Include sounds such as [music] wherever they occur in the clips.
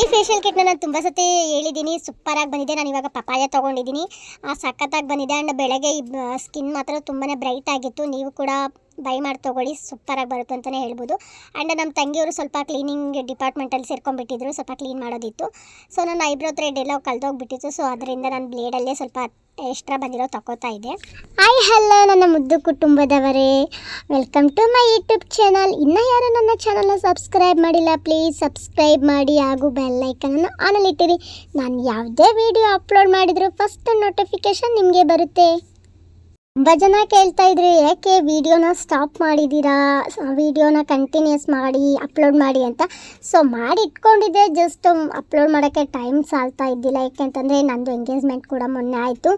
ಈ ಫೇಶಿಯಲ್ ಕಿಟ್ನ ನಾನು ತುಂಬ ಸತಿ ಹೇಳಿದ್ದೀನಿ. ಸೂಪರಾಗಿ ಬಂದಿದೆ. ನಾನು ಇವಾಗ ಪಪಾಯ ತೊಗೊಂಡಿದ್ದೀನಿ. ಸಖತ್ತಾಗಿ ಬಂದಿದೆ. ಆ್ಯಂಡ್ ಬೆಳಗ್ಗೆ ಸ್ಕಿನ್ ಮಾತ್ರ ತುಂಬಾ ಬ್ರೈಟ್ ಆಗಿತ್ತು. ನೀವು ಕೂಡ ಬೈ ಮಾಡಿ ತೊಗೊಳ್ಳಿ ಸೂಪರಾಗಿ ಬರುತ್ತೆ ಅಂತಲೇ ಹೇಳ್ಬೋದು. ಆ್ಯಂಡ್ ನಮ್ಮ ತಂಗಿಯವರು ಸ್ವಲ್ಪ ಕ್ಲೀನಿಂಗ್ ಡಿಪಾರ್ಟ್ಮೆಂಟಲ್ಲಿ ಸೇರ್ಕೊಂಡ್ಬಿಟ್ಟಿದ್ರು, ಸ್ವಲ್ಪ ಕ್ಲೀನ್ ಮಾಡೋದಿತ್ತು. ಸೊ ನನ್ನ ಐಬ್ರೋ ಥ್ರೆಡ್ ಎಲ್ಲ ಕಳೆದೋಗ್ಬಿಟ್ಟಿತ್ತು. ಸೊ ಅದರಿಂದ ನಾನು ಬ್ಲೇಡಲ್ಲೇ ಸ್ವಲ್ಪ ಎಕ್ಸ್ಟ್ರಾ ಬಂದಿರೋ ತಗೋತಾ ಇದೆ ಹಾಯ್ ಹಲೋ ನನ್ನ ಮುದ್ದು ಕುಟುಂಬದವರೇ. Welcome to my YouTube channel ಇನ್ನೂ ಯಾರು ನನ್ನ ಚಾನಲ್ನ ಸಬ್ಸ್ಕ್ರೈಬ್ ಮಾಡಿಲ್ಲ ಪ್ಲೀಸ್ ಸಬ್ಸ್ಕ್ರೈಬ್ ಮಾಡಿ. ಹಾಗೂ ಬೆಲ್ ಐಕನನ್ನು ಆನಲ್ಲಿ ಇಟ್ಟಿರಿ ನಾನು ಯಾವುದೇ ವಿಡಿಯೋ ಅಪ್ಲೋಡ್ ಮಾಡಿದರೂ ಫಸ್ಟ್ ನೋಟಿಫಿಕೇಶನ್ ನಿಮಗೆ ಬರುತ್ತೆ. ತುಂಬ ಕೇಳ್ತಾ ಇದ್ರಿ, ಯಾಕೆ ವಿಡಿಯೋನ ಸ್ಟಾಪ್ ಮಾಡಿದ್ದೀರಾ ವಿಡಿಯೋನ ಕಂಟಿನ್ಯೂಸ್ ಮಾಡಿ ಅಪ್ಲೋಡ್ ಮಾಡಿ ಅಂತ. ಸೊ ಮಾಡಿ ಇಟ್ಕೊಂಡಿದ್ದೆ ಜಸ್ಟ್ ಅಪ್ಲೋಡ್ ಮಾಡೋಕ್ಕೆ ಟೈಮ್ ಸಾಲ್ತಾ ಇದ್ದಿಲ್ಲ. ಯಾಕೆಂತಂದರೆ ನಂದು ಎಂಗೇಜ್ಮೆಂಟ್ ಕೂಡ ಮೊನ್ನೆ ಆಯಿತು.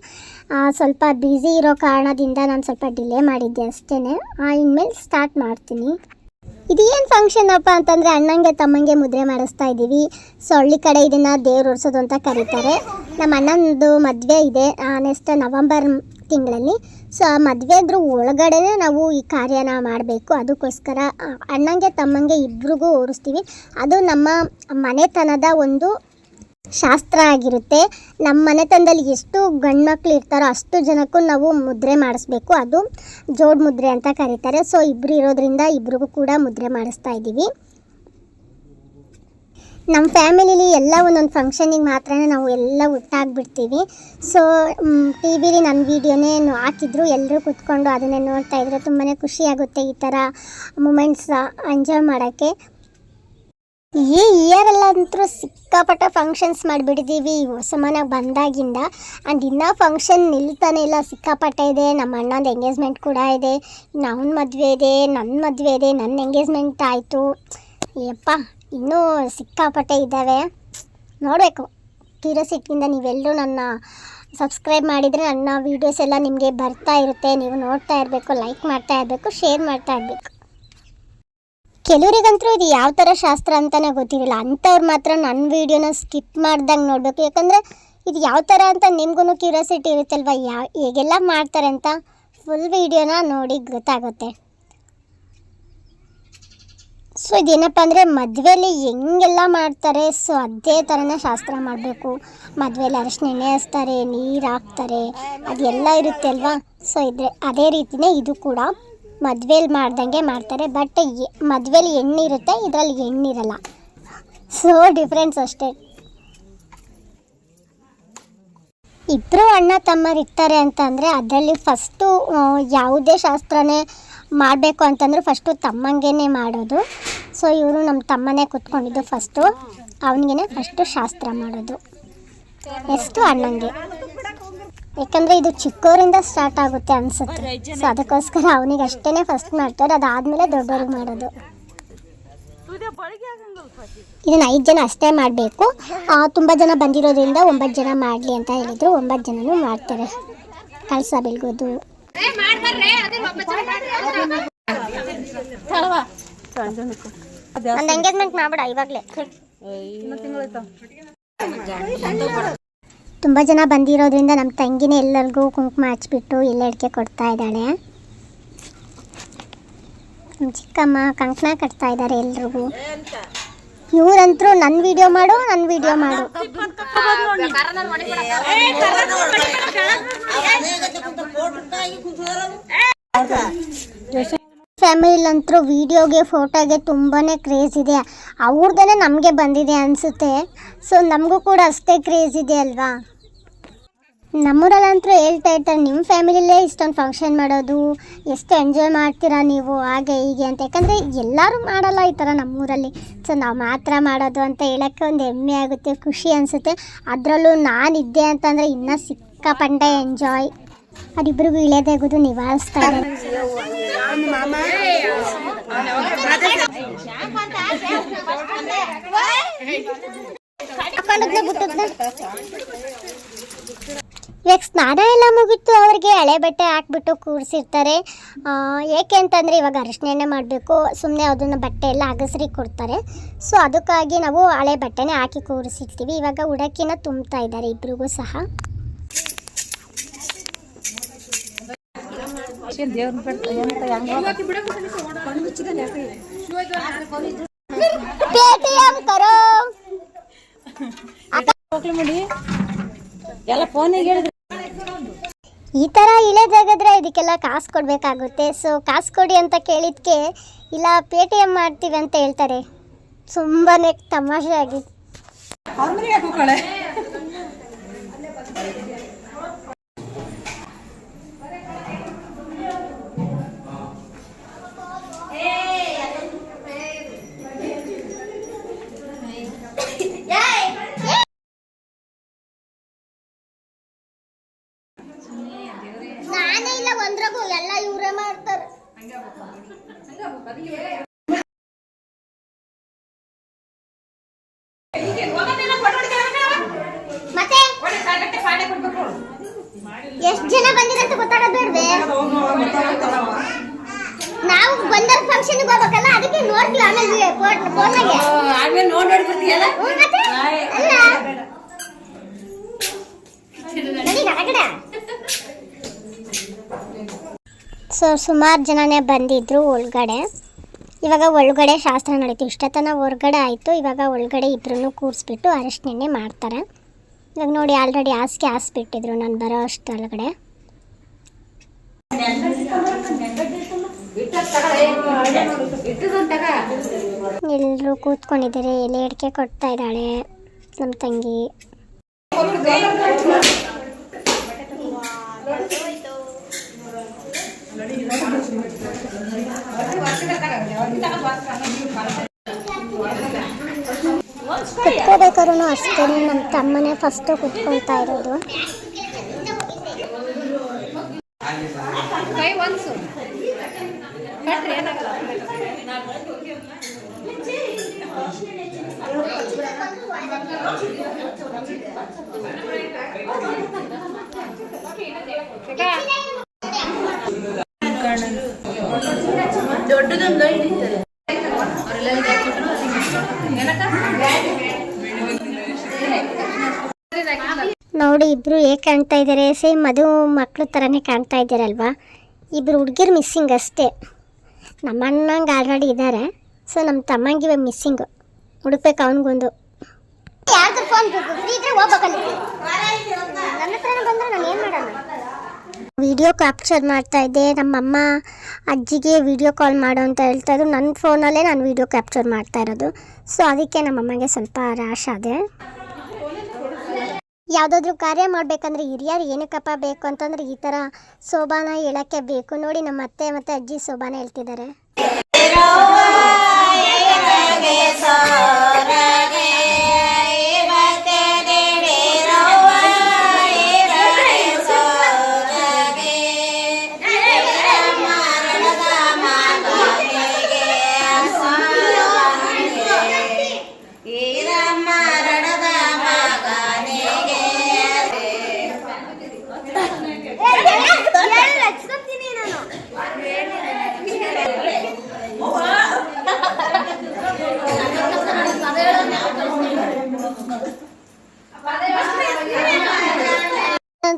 ಸ್ವಲ್ಪ ಬ್ಯುಸಿ ಇರೋ ಕಾರಣದಿಂದ ನಾನು ಸ್ವಲ್ಪ ಡಿಲೇ ಮಾಡಿದ್ದೆ ಅಷ್ಟೇ ಇನ್ಮೇಲೆ ಸ್ಟಾರ್ಟ್ ಮಾಡ್ತೀನಿ. ಇದು ಏನು ಫಂಕ್ಷನ್ ಅಪ್ಪ ಅಂತಂದರೆ, ಅಣ್ಣಂಗೆ ತಮ್ಮಂಗೆ ಮುದ್ರೆ ಮಾಡಿಸ್ತಾ ಇದ್ದೀವಿ. ಸೊ ಹಳ್ಳಿ ಕಡೆ ಇದನ್ನು ದೇವ್ರು ಉರ್ಸೋದು ಅಂತ ಕರೀತಾರೆ. ನಮ್ಮ ಅಣ್ಣಂದು ಮದುವೆ ಇದೆ. ನೆಕ್ಸ್ಟ್ ನವಂಬರ್ ತಿಂಗಳಲ್ಲಿ. ಸೊ ಆ ಮದುವೆ ಅದ್ರ ಒಳಗಡೆನೆ ನಾವು ಈ ಕಾರ್ಯನ ಮಾಡಬೇಕು. ಅದಕ್ಕೋಸ್ಕರ ಅಣ್ಣಂಗೆ, ತಮ್ಮಂಗೆ ಇಬ್ರಿಗೂ ಓರಿಸ್ತೀವಿ. ಅದು ನಮ್ಮ ಮನೆತನದ ಒಂದು ಶಾಸ್ತ್ರ ಆಗಿರುತ್ತೆ. ನಮ್ಮ ಮನೆತನದಲ್ಲಿ ಎಷ್ಟು ಗಂಡ್ಮಕ್ಳು ಇರ್ತಾರೋ ಅಷ್ಟು ಜನಕ್ಕೂ ನಾವು ಮುದ್ರೆ ಮಾಡಿಸ್ಬೇಕು. ಅದು ಜೋಡ್ ಮುದ್ರೆ ಅಂತ ಕರೀತಾರೆ. ಸೊ ಇಬ್ಬರು ಇರೋದ್ರಿಂದ ಇಬ್ರಿಗೂ ಕೂಡ ಮುದ್ರೆ ಮಾಡಿಸ್ತಾ ಇದ್ದೀವಿ. ನಮ್ಮ ಫ್ಯಾಮಿಲಿಲಿ ಎಲ್ಲ ಒಂದೊಂದು ಫಂಕ್ಷನಿಗೆ ಮಾತ್ರ ನಾವು ಎಲ್ಲ ಒಟ್ಟಾಗ್ಬಿಡ್ತೀವಿ ಸೊ ಟಿ ವಿಲಿ ನನ್ನ ವೀಡಿಯೋನೇ ಹಾಕಿದ್ರು. ಎಲ್ಲರೂ ಕೂತ್ಕೊಂಡು ಅದನ್ನೇ ನೋಡ್ತಾ ಇದ್ರು. ತುಂಬಾ ಖುಷಿಯಾಗುತ್ತೆ ಈ ಥರ ಮೂಮೆಂಟ್ಸ್ ಎಂಜಾಯ್ ಮಾಡೋಕ್ಕೆ. ಈ ಇಯರಲ್ಲಂತೂ ಸಿಕ್ಕಾಪಟ್ಟೆ ಫಂಕ್ಷನ್ಸ್ ಮಾಡಿಬಿಟ್ಟಿದ್ದೀವಿ ಮನೆಗೆ ಬಂದಾಗಿಂದ. ಆ್ಯಂಡ್ ಇನ್ನೂ ಫಂಕ್ಷನ್ ನಿಲ್ತಾನೆ ಇಲ್ಲ. ಸಿಕ್ಕಾಪಟ್ಟೆ ಇದೆ. ನಮ್ಮ ಅಣ್ಣಂದು ಎಂಗೇಜ್ಮೆಂಟ್ ಕೂಡ ಇದೆ. ನನ್ನ ಮದುವೆ ಇದೆ. ನನ್ನ ಮದುವೆ ಇದೆ. ನನ್ನ ಎಂಗೇಜ್ಮೆಂಟ್ ಆಯಿತು. ಯಪ್ಪ. ಇನ್ನೂ ಸಿಕ್ಕಾಪಟ್ಟೆ ಇದ್ದಾವೆ. ನೋಡಬೇಕು. ಕ್ಯೂರಿಯಾಸಿಟಿಯಿಂದ ನೀವೆಲ್ಲರೂ ನನ್ನ ಸಬ್ಸ್ಕ್ರೈಬ್ ಮಾಡಿದರೆ ನನ್ನ ವೀಡಿಯೋಸ್ ಎಲ್ಲ ನಿಮಗೆ ಬರ್ತಾ ಇರುತ್ತೆ. ನೀವು ನೋಡ್ತಾ ಇರಬೇಕು ಲೈಕ್ ಮಾಡ್ತಾ ಇರಬೇಕು ಶೇರ್ ಮಾಡ್ತಾ ಇರಬೇಕು. ಕೆಲವರಿಗಂತೂ ಇದು ಯಾವ ಥರ ಶಾಸ್ತ್ರ ಅಂತಲೇ ಗೊತ್ತಿರಲಿಲ್ಲ ಅಂಥವ್ರು ಮಾತ್ರ ನನ್ನ ವೀಡಿಯೋನ ಸ್ಕಿಪ್ ಮಾಡ್ದಂಗೆ ನೋಡಬೇಕು. ಯಾಕಂದರೆ ಇದು ಯಾವ ಥರ ಅಂತ ನಿಮಗೂ ಕ್ಯೂರಿಯಾಸಿಟಿ ಇರುತ್ತಲ್ವ? ಯಾವ ಹೇಗೆಲ್ಲ ಮಾಡ್ತಾರೆ ಅಂತ ಫುಲ್ ವೀಡಿಯೋನ ನೋಡಿ ಗೊತ್ತಾಗುತ್ತೆ. ಸೊ ಇದೇನಪ್ಪ ಅಂದರೆ ಮದುವೆಯಲ್ಲಿ ಹೆಂಗೆಲ್ಲ ಮಾಡ್ತಾರೆ? ಸೊ ಅದೇ ಥರನೇ ಶಾಸ್ತ್ರ ಮಾಡಬೇಕು. ಮದುವೆಯಲ್ಲಿ ಅರಶಿನ ಎಣ್ಣೆ ಹಚ್ತಾರೆ, ನೀರು ಹಾಕ್ತಾರೆ, ಅದೆಲ್ಲ ಇರುತ್ತೆ ಅಲ್ವಾ? ಸೊ ಇದ್ರೆ ಅದೇ ರೀತಿನೇ ಇದು ಕೂಡ ಮದುವೆಯಲ್ಲಿ ಮಾಡ್ದಂಗೆ ಮಾಡ್ತಾರೆ. ಬಟ್ ಮದುವೆಯಲ್ಲಿ ಎಣ್ಣೆ ಇರುತ್ತೆ ಇದರಲ್ಲಿ ಎಣ್ಣಿರಲ್ಲ. ಸೊ ಡಿಫ್ರೆನ್ಸ್ ಅಷ್ಟೇ. ಇಬ್ಬರು ಅಣ್ಣ ತಮ್ಮರು ಇರ್ತಾರೆ ಅಂತಂದರೆ ಅದರಲ್ಲಿ ಫಸ್ಟು ಯಾವುದೇ ಶಾಸ್ತ್ರನೇ ಮಾಡಬೇಕು ಅಂತಂದರೆ ಫಸ್ಟು ತಮ್ಮಂಗೆ ಮಾಡೋದು. ಸೊ ಇವರು ನಮ್ಮ ತಮ್ಮನೇ ಕೂತ್ಕೊಂಡಿದ್ದು ಫಸ್ಟು ಅವನಿಗೆ ಫಸ್ಟು ಶಾಸ್ತ್ರ ಮಾಡೋದು. ಎಷ್ಟು ಅಣ್ಣಂಗೆ. ಯಾಕಂದರೆ ಇದು ಚಿಕ್ಕವರಿಂದ ಸ್ಟಾರ್ಟ್ ಆಗುತ್ತೆ ಅನಿಸುತ್ತೆ. ಸೊ ಅದಕ್ಕೋಸ್ಕರ ಅವನಿಗೆ ಅಷ್ಟೇ ಫಸ್ಟ್ ಮಾಡ್ತಾರೆ. ಅದಾದಮೇಲೆ ದೊಡ್ಡವ್ರಿಗೆ ಮಾಡೋದು. ಇದನ್ನು ಐದು ಜನ ಅಷ್ಟೇ ಮಾಡಬೇಕು. ತುಂಬ ಜನ ಬಂದಿರೋದ್ರಿಂದ ಒಂಬತ್ತು ಜನ ಮಾಡಲಿ ಅಂತ ಹೇಳಿದರು. ಒಂಬತ್ತು ಜನನೂ ಮಾಡ್ತಾರೆ. ಕಳಸ ಬೆಳಗೋದು ಒಂದು ಎಂಗೇಜ್ಮೆಂಟ್ ಮಾಡ್ಬಿಡ ಇವಾಗಲೇ ತುಂಬ ಜನ ಬಂದಿರೋದ್ರಿಂದ ನಮ್ಮ ತಂಗಿನೇ ಎಲ್ಲರಿಗೂ ಕುಂಕುಮ ಹಚ್ಬಿಟ್ಟು ಎಲ್ಲೆಡ್ಕೆ ಕೊಡ್ತಾ ಇದ್ದಾಳೆ ನಮ್ಮ ಚಿಕ್ಕಮ್ಮ ಕಂಕಣ ಕಟ್ತಾ ಇದ್ದಾರೆ ಎಲ್ರಿಗೂ ಇವರಂತರೂ ನನ್ನ ವಿಡಿಯೋ ಮಾಡು ನನ್ನ ವಿಡಿಯೋ ಮಾಡು ಫ್ಯಾಮಿಲಿಲಂತರೂ ವಿಡಿಯೋಗೆ ಫೋಟೋಗೆ ತುಂಬಾ ಕ್ರೇಜ್ ಇದೆ. ಅವ್ರದ್ದೇ ನಮಗೆ ಬಂದಿದೆ ಅನಿಸುತ್ತೆ. ಸೊ ನಮಗೂ ಕೂಡ ಅಷ್ಟೇ ಕ್ರೇಜ್ ಇದೆ ಅಲ್ವಾ? ನಮ್ಮೂರಲ್ಲಂತೂ ಹೇಳ್ತಾ ಇರ್ತಾರೆ ನಿಮ್ಮ ಫ್ಯಾಮಿಲಿಲೇ ಇಷ್ಟೊಂದು ಫಂಕ್ಷನ್ ಮಾಡೋದು, ಎಷ್ಟು ಎಂಜಾಯ್ ಮಾಡ್ತೀರಾ ನೀವು, ಹಾಗೆ ಹೀಗೆ ಅಂತ. ಯಾಕಂದರೆ ಎಲ್ಲರೂ ಮಾಡಲ್ಲ ಈ ಥರ ನಮ್ಮೂರಲ್ಲಿ. ಸೊ ನಾವು ಮಾತ್ರ ಮಾಡೋದು ಅಂತ ಹೇಳೋಕ್ಕೆ ಒಂದು ಹೆಮ್ಮೆ ಆಗುತ್ತೆ, ಖುಷಿ ಅನಿಸುತ್ತೆ. ಅದರಲ್ಲೂ ನಾನಿದ್ದೆ ಅಂತಂದರೆ ಇನ್ನೂ ಸಿಕ್ಕಾಪಂಡೆ ಎಂಜಾಯ್ ಅದಿಬ್ಬರಿಗೂ ಇಳೆದೆಗೋದು ನಿವಾರಿಸ್ತಾರೆ ಇವಾಗ ಸ್ನಾನ ಎಲ್ಲ ಮುಗಿತು. ಅವ್ರಿಗೆ ಹಳೆ ಬಟ್ಟೆ ಹಾಕ್ಬಿಟ್ಟು ಕೂರಿಸಿರ್ತಾರೆ. ಏಕೆ ಅಂತಂದರೆ ಇವಾಗ ಅರಿಶಿನ ಮಾಡಬೇಕು. ಸುಮ್ಮನೆ ಅದನ್ನು ಬಟ್ಟೆ ಎಲ್ಲ ಅಗಸ್ರಿ ಕೊಡ್ತಾರೆ. ಸೊ ಅದಕ್ಕಾಗಿ ನಾವು ಹಳೆ ಬಟ್ಟೆನೇ ಹಾಕಿ ಕೂರಿಸಿರ್ತೀವಿ. ಇವಾಗ ಉಡಕ್ಕಿನ ತುಂಬ್ತಾ ಇದ್ದಾರೆ ಇಬ್ರಿಗೂ ಸಹ. ದೇವ್ರನ್ನ ತರ ಏನಂತ ಹೆಂಗ ಪೇಟಿಎಂ ಕರೋ. ಹೋಗ್ಲಿ ಮಾಡಿ. ಎಲ್ಲ ಫೋನಿಗೆ ಹೇಳಿದ್ರೆ. ಈ ಥರ ಇಳೆದಾಗಿದ್ರೆ ಇದಕ್ಕೆಲ್ಲ ಕಾಸು ಕೊಡ್ಬೇಕಾಗುತ್ತೆ. ಸೊ ಕಾಸು ಕೊಡಿ ಅಂತ ಕೇಳಿದ್ಕೆ ಇಲ್ಲ ಪೇ ಟಿ ಎಂ ಮಾಡ್ತೀವಿ ಅಂತ ಹೇಳ್ತಾರೆ. ತುಂಬಾನೇ ತಮಾಷೆ ಆಗಿತ್ತು ಅವ್ರ ಯಾಕೆ ಹೋಗ್ಕಳೆ ನಾನೇ ಇಲ್ಲ ಒಂದ್ರಾಗೂ ಎಲ್ಲ ಇವರೇ ಮಾಡ್ತಾರೆ ಮತ್ತೆ ಎಷ್ಟು ಜನ ಬಂದಿರಂತ ಗೊತ್ತಾಗೋದು ಬೇಡ್ವೆ ನಾವು ಬಂದರ ಫಂಕ್ಷನ್ಗೆ ಹೋಗ್ಬೇಕಲ್ಲ ಅದಕ್ಕೆ ನೋಡ್ತೀವಿ ಆಮೇಲೆ ನೋಡಿ ನೋಡಿ ಬರ್ತೀಯಲ್ಲ. ಸೊ ಸುಮಾರು ಜನನೇ ಬಂದಿದ್ರು ಒಳಗಡೆ. ಇವಾಗ ಒಳಗಡೆ ಶಾಸ್ತ್ರ ನಡೀತು. ಇಷ್ಟತನ ಹೊರಗಡೆ ಆಯಿತು. ಇವಾಗ ಒಳಗಡೆ ಇದ್ರೂ ಕೂರಿಸ್ಬಿಟ್ಟು ಅರಶಿನೆಣ್ಣೆ ಮಾಡ್ತಾರೆ. ಇವಾಗ ನೋಡಿ ಆಲ್ರೆಡಿ ಹಾಸಿಗೆ ಹಾಸ್ಬಿಟ್ಟಿದ್ರು ನಾನು ಬರೋ ಅಷ್ಟರೊಳಗಡೆ ಎಲ್ಲರೂ ಕೂತ್ಕೊಂಡಿದ್ದಾರೆ. ಎಲೆ ಅಡಿಕೆ ಕೊಡ್ತಾ ಇದ್ದಾಳೆ ನಮ್ಮ ತಂಗಿ. ಕುತ್ಕೋಬೇಕಾದ್ರೂ ಅಷ್ಟೇ ನಮ್ಮ ತಮ್ಮನೇ ಫಸ್ಟ್ ಕುತ್ಕೊಳ್ತಾ ಇರೋದು. ಕೈ ನೋಡಿ, ಇಬ್ರು ಹೇಗೆ ಕಾಣ್ತಾ ಇದ್ದಾರೆ ಸೇಮ್ ಮದು ಮಕ್ಕಳು ಥರನೇ ಕಾಣ್ತಾ ಇದ್ದಾರಲ್ವಾ ಇಬ್ರು ಹುಡುಗಿರು ಮಿಸ್ಸಿಂಗ್ ಅಷ್ಟೇ. ನಮ್ಮ ಅಣ್ಣಂಗೆ ಆಲ್ರೆಡಿ ಇದ್ದಾರೆ ಸೊ ನಮ್ಮ ತಮ್ಮಂಗಿವೆ ಮಿಸ್ಸಿಂಗು ಹುಡುಕ್ಬೇಕು ಅವನಿಗೊಂದು. ಯಾರ್ದು ಫೋನ್ ಫ್ರೀ ಇದ್ರೆ ಹೋಗ್ಬೇಕಲ್ಲಿ ನನ್ನ ಹತ್ರನೇ ಬಂದ್ರೆ ನಾನು ಏನು ಮಾಡೋಣ ವಿಡಿಯೋ ಕ್ಯಾಪ್ಚರ್ ಮಾಡ್ತಾ ಇದ್ದೆ ನಮ್ಮಮ್ಮ ಅಜ್ಜಿಗೆ ವಿಡಿಯೋ ಕಾಲ್ ಮಾಡು ಅಂತ ಹೇಳ್ತಾ ಇದ್ರು ನನ್ನ ಫೋನಲ್ಲೇ ನಾನು ವಿಡಿಯೋ ಕ್ಯಾಪ್ಚರ್ ಮಾಡ್ತಾ ಇರೋದು ಸೊ ಅದಕ್ಕೆ ನಮ್ಮಮ್ಮಗೆ ಸ್ವಲ್ಪ ರ್ಯಾಶ್ ಆದೆ ಯಾವುದಾದ್ರೂ ಕಾರ್ಯ ಮಾಡಬೇಕಂದ್ರೆ ಹಿರಿಯರು ಏನಕ್ಕಪ್ಪ ಬೇಕು ಅಂತಂದ್ರೆ ಈ ಥರ ಶೋಭಾನ ಹೇಳೋಕ್ಕೆ ಬೇಕು ನೋಡಿ ನಮ್ಮ ಅತ್ತೆ ಮತ್ತು ಅಜ್ಜಿ ಶೋಭಾನ ಹೇಳ್ತಿದ್ದಾರೆ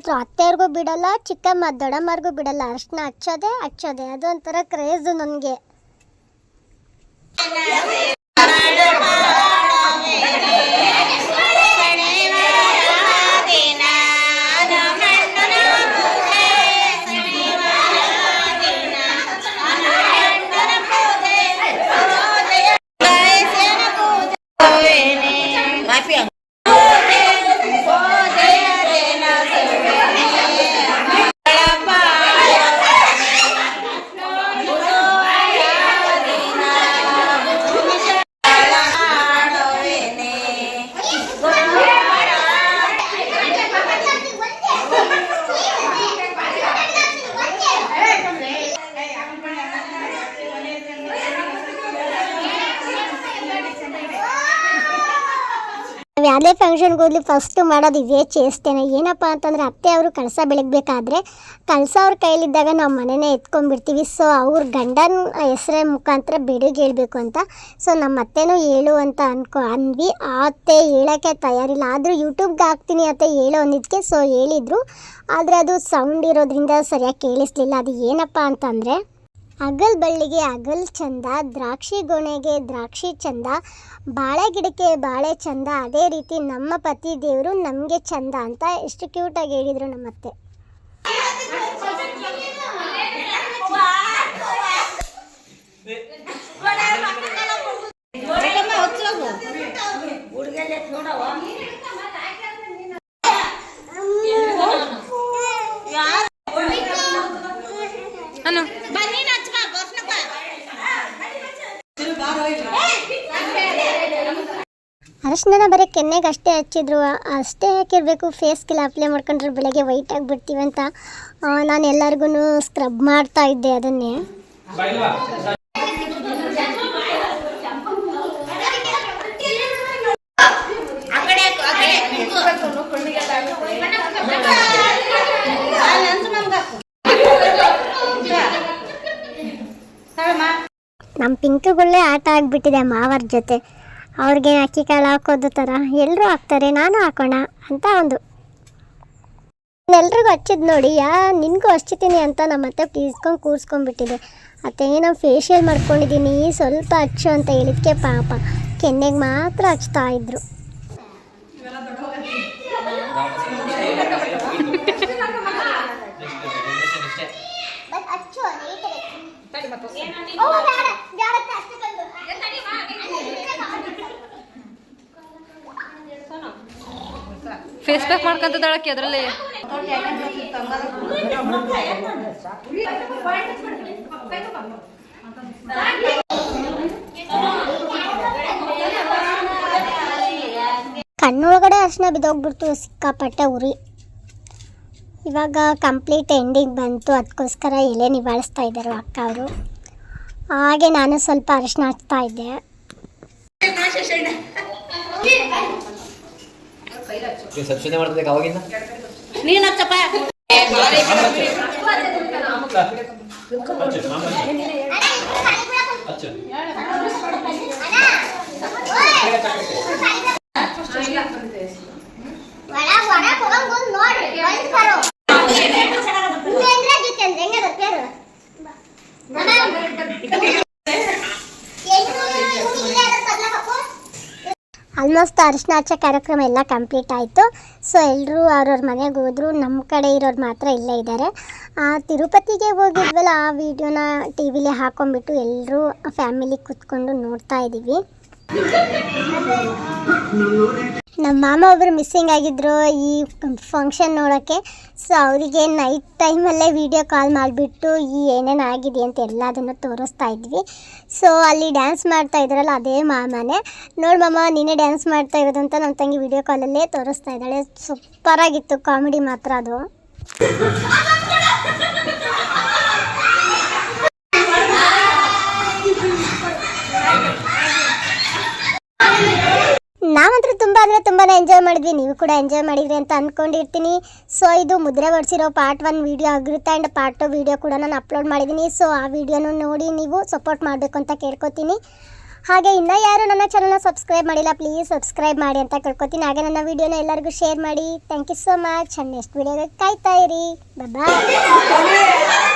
ನಂತರ ಅತ್ತೆಯವ್ರಿಗೂ ಬಿಡಲ್ಲ ಚಿಕ್ಕಮ್ಮ ದೊಡ್ಡಮ್ಮರಿಗೂ ಬಿಡಲ್ಲ. ಅರ್ಶಿನ ಹಚ್ಚೋದೆ ಹಚ್ಚೋದೆ. ಅದೊಂಥರ ಕ್ರೇಜು ನನಗೆ. ಯಾವುದೇ ಫಂಕ್ಷನ್ಗೆ ಹೋಗ್ಲಿ ಫಸ್ಟು ಮಾಡೋದು ಇದೇ ಚೇಸ್ತೇನೆ ಏನಪ್ಪ ಅಂತಂದರೆ ಅತ್ತೆ ಅವರು ಕಳಸ ಬೆಳಗ್ಬೇಕಾದ್ರೆ ಕಳಸ ಅವ್ರ ಕೈಲಿದ್ದಾಗ ನಾವು ಮನೆನೇ ಎತ್ಕೊಂಡ್ಬಿಡ್ತೀವಿ. ಸೊ ಅವ್ರ ಗಂಡನ ಹೆಸರೇ ಮುಖಾಂತರ ಬೇಡಿಗೆ ಹೇಳಬೇಕು ಅಂತ. ಸೊ ನಮ್ಮ ಅತ್ತೆನೂ ಹೇಳು ಅಂತ ಅನ್ಕೊ, ಅಂದ್ವಿ. ಆ ಅತ್ತೆ ಹೇಳೋಕ್ಕೆ ತಯಾರಿಲ್ಲ. ಆದರೂ ಯೂಟ್ಯೂಬ್ಗೆ ಹಾಕ್ತೀನಿ ಅತ್ತೆ ಹೇಳೋ ಅಂದಿದ್ದಕ್ಕೆ ಸೊ ಹೇಳಿದರು. ಆದರೆ ಅದು ಸೌಂಡ್ ಇರೋದ್ರಿಂದ ಸರಿಯಾಗಿ ಕೇಳಿಸ್ಲಿಲ್ಲ. ಅದು ಏನಪ್ಪ ಅಂತಂದರೆ ಅಗಲ್ ಬಳ್ಳಿಗೆ ಅಗಲ್ ಚಂದ, ದ್ರಾಕ್ಷಿ ಗೊನೆಗೆ ದ್ರಾಕ್ಷಿ ಚಂದ ಬಾಳೆ ಗಿಡಕ್ಕೆ ಬಾಳೆ ಚಂದ, ಅದೇ ರೀತಿ ನಮ್ಮ ಪತಿ ದೇವರು ನಮಗೆ ಚಂದ ಅಂತ ಎಷ್ಟು ಕ್ಯೂಟಾಗಿ ಹೇಳಿದರು ನಮ್ಮತ್ತೆ. ಅರಶಿನ ಬರೀ ಕೆನ್ನೆಗೆ ಅಷ್ಟೇ ಹಚ್ಚಿದ್ರು. ಅಷ್ಟೇ ಹಾಕಿರಬೇಕು. ಫೇಸ್ಗೆಲ್ಲ ಅಪ್ಲೈ ಮಾಡ್ಕೊಂಡ್ರೆ ಬೆಳಗ್ಗೆ ವೈಟ್ ಆಗಿಬಿಡ್ತೀವಿ ಅಂತ ನಾನು ಎಲ್ಲರಿಗೂ ಸ್ಕ್ರಬ್ ಮಾಡ್ತಾ ಇದ್ದೆ ಅದನ್ನೇ. ನಮ್ಮ ಪಿಂಕುಗಳೇ ಆಟ ಆಗಿಬಿಟ್ಟಿದೆ ಮಾವರ ಜೊತೆ. ಅವ್ರಿಗೆ ಅಕ್ಕಿ ಕಾಳು ಹಾಕೋದು ಥರ ಎಲ್ಲರೂ ಹಾಕ್ತಾರೆ ನಾನು ಹಾಕೋಣ ಅಂತ ಒಂದು. ಎಲ್ರಿಗೂ ಹಚ್ಚಿದ್ ನೋಡಿ ಯಾ ನಿನಗೂ ಹಚ್ಚಿತೀನಿ ಅಂತ ನಮ್ಮ ಅತ್ತೆ ಪ್ಲೀಸ್ಕೊಂಡು ಕೂರಿಸ್ಕೊಂಡ್ಬಿಟ್ಟಿದೆ. ಅತ್ತೆ ಏನೋ ಫೇಶಿಯಲ್ ಮಾಡ್ಕೊಂಡಿದ್ದೀನಿ ಸ್ವಲ್ಪ ಹಚ್ಚು ಅಂತ ಹೇಳಿದ್ಕೆ ಪಾಪ. ಕೆನ್ನೆಗೆ ಮಾತ್ರ ಹಚ್ತಾ ಇದ್ರು. [laughs] ಫೇಸ್ ಪ್ಯಾಕ್ ಮಾಡ್ಕೊಂತದಳಕ್ಕೆ ಅದರಲ್ಲಿ. ಕಣ್ಣೊಳಗಡೆ ಅರ್ಶಿನ ಬಿದ್ದೋಗ್ಬಿಡ್ತು, ಸಿಕ್ಕಾಪಟ್ಟೆ ಉರಿ. ಇವಾಗ ಕಂಪ್ಲೀಟ್ ಎಂಡಿಂಗ್ ಬಂತು ಅದಕ್ಕೋಸ್ಕರ ಎಲೆ ನಿವಾಳಿಸ್ತಾ ಇದ್ದಾರೆ ಅಕ್ಕ ಅವರು. ಹಾಗೆ ನಾನು ಸ್ವಲ್ಪ ಅರಿಶಿನ ಹಚ್ತಾ ಇದ್ದೆ. ಸ್ವಚ್ಛತೆ ಮಾಡ್ತಿದ್ದೆ ಅವಾಗಿಂದ? ನೀನ್ ಹಚ್ಚಪ್ಪ ಆಲ್ಮೋಸ್ಟ್ ಅರಿಶಿನ ಕಾರ್ಯಕ್ರಮ ಎಲ್ಲ ಕಂಪ್ಲೀಟ್ ಆಯಿತು. ಸೊ ಎಲ್ಲರೂ ಅವ್ರವ್ರ ಮನೆಗೆ ಹೋದ್ರು. ನಮ್ಮ ಕಡೆ ಇರೋರು ಮಾತ್ರ ಇಲ್ಲೇ ಇದ್ದಾರೆ. ಆ, ತಿರುಪತಿಗೆ ಹೋಗಿದ್ವಲ್ಲ ಆ ವಿಡಿಯೋನ ಟಿ ವಿಲಿ ಹಾಕೊಂಡ್ಬಿಟ್ಟು ಎಲ್ಲರೂ ಫ್ಯಾಮಿಲಿ ಕೂತ್ಕೊಂಡು ನೋಡ್ತಾ ಇದ್ದೀವಿ ನಮ್ಮ ಮಾಮ ಒಬ್ಬರು ಮಿಸ್ಸಿಂಗ್ ಆಗಿದ್ರು ಈ ಫಂಕ್ಷನ್ ನೋಡೋಕ್ಕೆ ಸೊ ಅವರಿಗೆ ನೈಟ್ ಟೈಮಲ್ಲೇ ವಿಡಿಯೋ ಕಾಲ್ ಮಾಡಿಬಿಟ್ಟು ಈ ಏನೇನು ಆಗಿದೆ ಅಂತ ಎಲ್ಲದನ್ನು ತೋರಿಸ್ತಾ ಇದ್ವಿ. ಸೊ ಅಲ್ಲಿ ಡ್ಯಾನ್ಸ್ ಮಾಡ್ತಾ ಇದ್ರಲ್ಲ ಅದೇ ಮಾಮನೇ. ನೋಡಿ ಮಾಮ, ನೀನೆ ಡ್ಯಾನ್ಸ್ ಮಾಡ್ತಾ ಇರೋದು ಅಂತ ನಮ್ಮ ತಂಗಿ ವಿಡಿಯೋ ಕಾಲಲ್ಲೇ ತೋರಿಸ್ತಾ ಇದ್ದಾಳೆ. ಸೂಪರಾಗಿತ್ತು ಕಾಮಿಡಿ ಮಾತ್ರ ಅದು. ನಾವಂತೂ ತುಂಬ ಅಂದರೆ ತುಂಬಾ ಎಂಜಾಯ್ ಮಾಡಿದ್ವಿ. ನೀವು ಕೂಡ ಎಂಜಾಯ್ ಮಾಡಿದ್ರಿ ಅಂತ ಅಂದ್ಕೊಂಡಿರ್ತೀನಿ ಸೊ ಇದು ಮುದ್ರೆ ಹೊಡ್ಸಿರೋ ಪಾರ್ಟ್ ಒನ್ ವೀಡಿಯೋ ಆಗಿರುತ್ತೆ ಆ್ಯಂಡ್ ಪಾರ್ಟ್ ಟು ವೀಡಿಯೋ ಕೂಡ ನಾನು ಅಪ್ಲೋಡ್ ಮಾಡಿದ್ದೀನಿ. ಸೊ ಆ ವೀಡಿಯೋನು ನೋಡಿ ನೀವು ಸಪೋರ್ಟ್ ಮಾಡಬೇಕು ಅಂತ ಕೇಳ್ಕೊತೀನಿ. ಹಾಗೆ ಇನ್ನೂ ಯಾರು ನನ್ನ ಚಾನಲ್ನ ಸಬ್ಸ್ಕ್ರೈಬ್ ಮಾಡಿಲ್ಲ ಪ್ಲೀಸ್ ಸಬ್ಸ್ಕ್ರೈಬ್ ಮಾಡಿ ಅಂತ ಕೇಳ್ಕೊತೀನಿ. ಹಾಗೆ ನನ್ನ ವೀಡಿಯೋನ ಎಲ್ಲರಿಗೂ ಶೇರ್ ಮಾಡಿ. Thank you so much and next ವೀಡಿಯೋಗೆ ಕಾಯ್ತಾ ಇರಿ. ಬಾಯ್